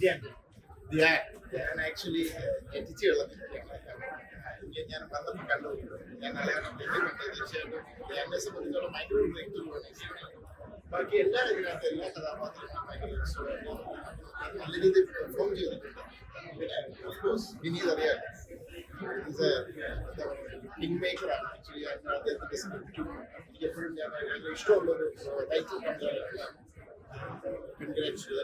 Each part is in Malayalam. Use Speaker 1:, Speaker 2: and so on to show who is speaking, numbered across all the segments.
Speaker 1: ധ്യാൻ ആക്ച്വലി എത്തിച്ചു കളഞ്ഞിട്ടില്ല ഞാൻ വന്നപ്പോൾ കണ്ടു ഞാൻ കണ്ടു തീർച്ചയായിട്ടും ധ്യാനെ സംബന്ധിച്ചോളം ഭയങ്കര ഒരു ബ്രേക്ക്. ബാക്കി എല്ലാ ഇതിനകത്ത് എല്ലാ കഥാപാത്രങ്ങളും ഭയങ്കര നല്ല രീതിയിൽ പെർഫോം ചെയ്തിട്ടുണ്ട്. പിന്നെ course, വിനീത് അറിയാം കിങ് മേക്കറാണ് ആക്ച്വലി അദ്ദേഹത്തിന്റെ എനിക്ക് എപ്പോഴും ഞാൻ ഇഷ്ടമുള്ള ഒരു ടൈറ്റിൽ കൺഗ്രാറ്റ്സ്
Speaker 2: ചെയ്ത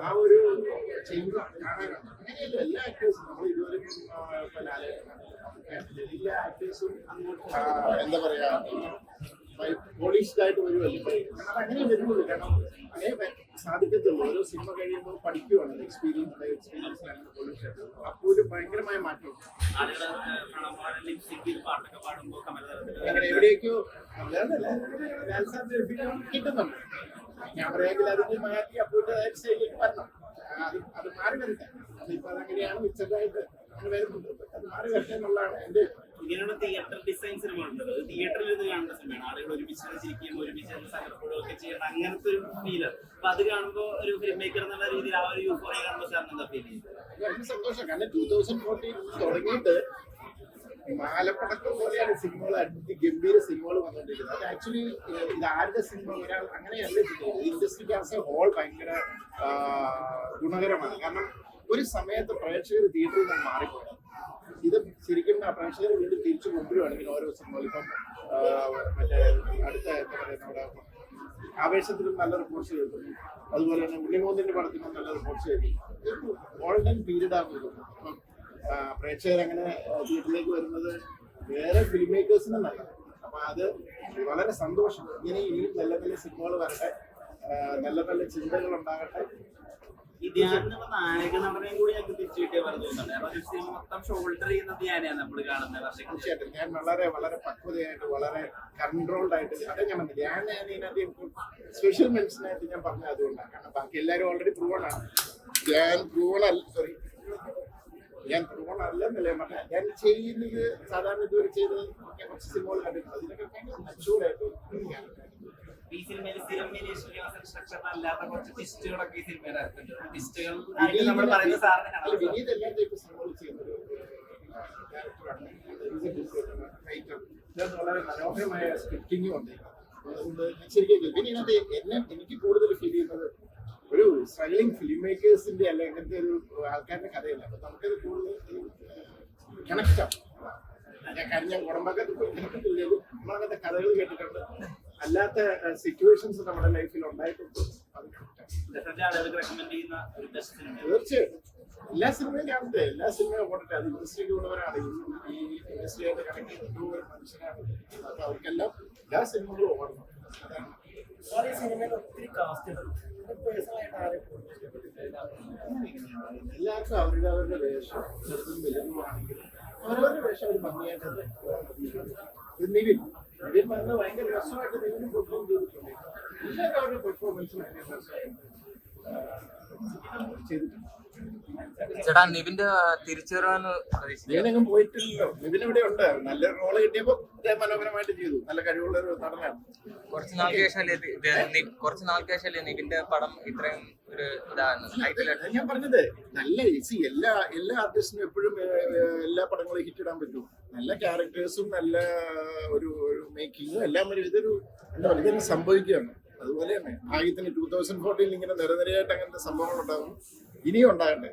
Speaker 1: ആ ഒരു എല്ലാ ആക്ടേഴ്സും എല്ലാ ആക്ടേഴ്സും എന്താ പറയാ? പോളിഷ്ഡ് വരുമല്ലേ. അങ്ങനെ വരുന്നുള്ളൂ കാരണം അങ്ങനെ സാധിക്കത്തുള്ളൂ ഓരോ സിനിമ കഴിയുമ്പോൾ പഠിക്കുവാണ്. എക്സ്പീരിയൻസ് എക്സ്പീരിയൻസ് പോളിഷ് അപ്പോൾ ഒരു ഭയങ്കരമായ മാറ്റം. അങ്ങനെ ഒരു കിട്ടുന്നുണ്ട്. ഞാൻ പറയാമെങ്കിൽ അതിന് മാറ്റി അപ്പോഴത്തെ സ്റ്റൈലിലേക്ക് വരണം. അത് അത് മാറി വരട്ടെ. അതിപ്പോ അതങ്ങനെയാണ് മിച്ചതായിട്ട് അങ്ങനെ വരുന്നുണ്ട്. അത് മാറി വരട്ടെ എന്നുള്ളതാണ് എന്റെ
Speaker 2: തിയേറ്റർ ഡിസൈൻ സിനിമകളുണ്ടല്ലോ തിയേറ്ററിൽ ഒരുമിച്ച് ഒരുമിച്ച് സങ്കടപ്പെടുകയും ചെയ്യുന്ന അങ്ങനത്തെ ഒരു ഫീൽ അപ്പൊ അത് കാണുമ്പോൾ ഒരു ഫിലിം മേക്കർ എന്നുള്ള രീതിയിൽ ആ ഒരു യൂഫോറിയ കാണുമ്പോൾ സാറിന് എന്താ ഫീൽ ചെയ്യുന്നത്?
Speaker 1: മാലപ്പടക്കം പോലെയാണ് സിനിമകൾ ഗംഭീര സിനിമകൾ വന്നുകൊണ്ടിരിക്കുന്നത് അത് ആക്ച്വലി ഇത് ആരുടെ സിനിമ ഒരാൾ അങ്ങനെയല്ല ചെയ്യുന്നത് ഇൻഡസ്ട്രിക്ക് ഹോൾ ഭയങ്കര ഗുണകരമാണ്. കാരണം ഒരു സമയത്ത് പ്രേക്ഷകർ തിയേറ്ററിൽ നിന്ന് മാറിപ്പോയി ഇത് ശരിക്കും പ്രേക്ഷകർ വീണ്ടും തിരിച്ചു കൊണ്ടുവരുവാണെങ്കിൽ ഓരോ സിനിമകളും. ഇപ്പം മറ്റേ അടുത്ത എന്താ പറയുക നമ്മുടെ ആവേശത്തിലും നല്ല റിപ്പോർട്ട്സ് കേൾക്കുന്നു അതുപോലെ തന്നെ ഉള്ളിമോന്തിന്റെ പടത്തിനും നല്ല റിപ്പോർട്ട്സ് കേൾക്കുന്നു ഗോൾഡൻ പീരീഡ് ആണ് ഇപ്പം പ്രേക്ഷകർ അങ്ങനെ തിയേറ്ററിലേക്ക് വരുന്നത് വേറെ ഫിലിം മേക്കേഴ്സിന് നല്ല അപ്പൊ അത് വളരെ സന്തോഷം. ഇങ്ങനെ ഇനിയും നല്ല നല്ല സിനിമകൾ വരട്ടെ നല്ല നല്ല ചിന്തകൾ ഉണ്ടാകട്ടെ.
Speaker 2: പറഞ്ഞു
Speaker 1: തീർച്ചയായിട്ടും. ഞാൻ വളരെ വളരെ പക്വതയായിട്ട് വളരെ കൺട്രോൾഡ് ആയിട്ട് അതെ ഞാൻ പറഞ്ഞത് ഞാൻ സ്പെഷ്യൽ മെൻഷൻ മെൻഷനായിട്ട് ഞാൻ പറഞ്ഞ അതുകൊണ്ടാണ്. കാരണം ബാക്കി എല്ലാവരും ഓൾറെഡി പ്രൂവൺ ആണ്. ഞാൻ പ്രൂവൺ അല്ല സോറി ഞാൻ പ്രൂവൺ അല്ലെന്നല്ല ഞാൻ പറഞ്ഞ. ഞാൻ ചെയ്യുന്നത് സാധാരണ ഇതുവരെ ചെയ്തത് കുറച്ച് സിനിമകൾ കണ്ടിട്ടുണ്ട്. അതിനൊക്കെ ഭയങ്കര മച്ചൂർഡായിട്ട്
Speaker 2: ഈ സിനിമയിൽ സ്ഥിരം ശ്രീനിവാസൻ സ്ട്രക്ചർ അല്ലാത്ത കുറച്ച് ട്വിസ്റ്റുകളൊക്കെ ഈ സിനിമയിൽ ഇറക്കുന്നുണ്ട് ട്വിസ്റ്റുകൾ നമ്മൾ പറയുന്ന സാറിന്
Speaker 1: വളരെ മനോഹരമായ സ്ക്രിപ്റ്റിംഗും ഉണ്ട്. അതുകൊണ്ട് ശരിക്കും പിന്നെ ഇതിനകത്ത് എന്നെ എനിക്ക് കൂടുതൽ ഫീൽ ചെയ്യുന്നത് ഒരു സ്ട്രഗ്ലിംഗ് ഫിലിം മേക്കേഴ്സിന്റെ അല്ല ഇങ്ങനത്തെ ഒരു ആൾക്കാരുടെ കഥയില്ല. അപ്പൊ നമുക്കത് കൂടുതൽ കണക്ട് ആവും. ഞാൻ കാര്യം ഞാൻ കുടുംബക്കത്ത് പോയി കണ്ടിട്ടില്ലെങ്കിലും നമ്മളങ്ങനത്തെ കഥകൾ കേട്ടിട്ടുണ്ട്. അല്ലാത്ത സിറ്റുവേഷൻസ് നമ്മുടെ ലൈഫിൽ ഉണ്ടായിട്ടുണ്ട്. തീർച്ചയായിട്ടും. എല്ലാ സിനിമയും കാണട്ടെ. എല്ലാ സിനിമയും ഓടട്ടെ. അത് ഇൻഡസ്ട്രിക്ക് ഉള്ളവരാണ് ഈ ഇൻഡസ്ട്രിയായിട്ട് കണക്ട് ചെയ്യുന്ന ഒരു മനുഷ്യനാണ്. അപ്പൊ അവർക്കെല്ലാം എല്ലാ സിനിമകളും ഓടണം. എല്ലാവർക്കും അവരുടെ അവരുടെ വേഷം. ചെറുതും വലുതുമാണെങ്കിലും അവരവരുടെ വേഷം ഒരു ഭംഗിയായിട്ട് അത് ഇത് നിവിൻ. നിവിൻ പറഞ്ഞ ഭയങ്കര രസമായിട്ട് നിവിനും പെർഫോം ചെയ്തിട്ടുണ്ട്. എല്ലാവരും അവരുടെ പെർഫോമൻസ് ഭയങ്കര ചെയ്തിട്ടുണ്ട്.
Speaker 3: ചേട്ടാ നിവിന്റെ തിരിച്ചുവരവാന്ന്
Speaker 1: ഞാനെങ്ങും പോയിട്ടില്ലല്ലോ. നിവിൻ ഇവിടെ ഉണ്ട്. നല്ല റോൾ കിട്ടിയപ്പോ അദ്ദേഹം മനോഹരമായിട്ട് ചെയ്തു. നല്ല കഴിവുള്ള ഒരു നടനാണ്.
Speaker 3: കുറച്ച് നാൾക്ക് ശേഷമല്ലേ കുറച്ച് നാൾക്ക് ശേഷമല്ലേ നിവിന്റെ പടം ഇത്രയും ഒരു ഇതാണ്?
Speaker 1: ഞാൻ പറഞ്ഞത് നല്ല ഈസി എല്ലാ എല്ലാ ആർട്ടിസ്റ്റിനും എപ്പോഴും എല്ലാ പടങ്ങളും ഹിറ്റ് ഇടാൻ പറ്റും. നല്ല ക്യാരക്ടേഴ്സും നല്ല ഒരു മേക്കിങ്ങും എല്ലാം ഒരു ഇതൊരു എന്താ പറയുക ഇതൊരു സംഭവിക്കുകയാണ്. അതുപോലെ തന്നെ ഭാഗ്യത്തിന് ടൂ തൗസൻഡ് ഫോർട്ടീൻ ഇങ്ങനെ നിരനിരയായിട്ട് അങ്ങനത്തെ സംഭവങ്ങൾ ഉണ്ടാകും ഇനിയും ഉണ്ടാകട്ടെ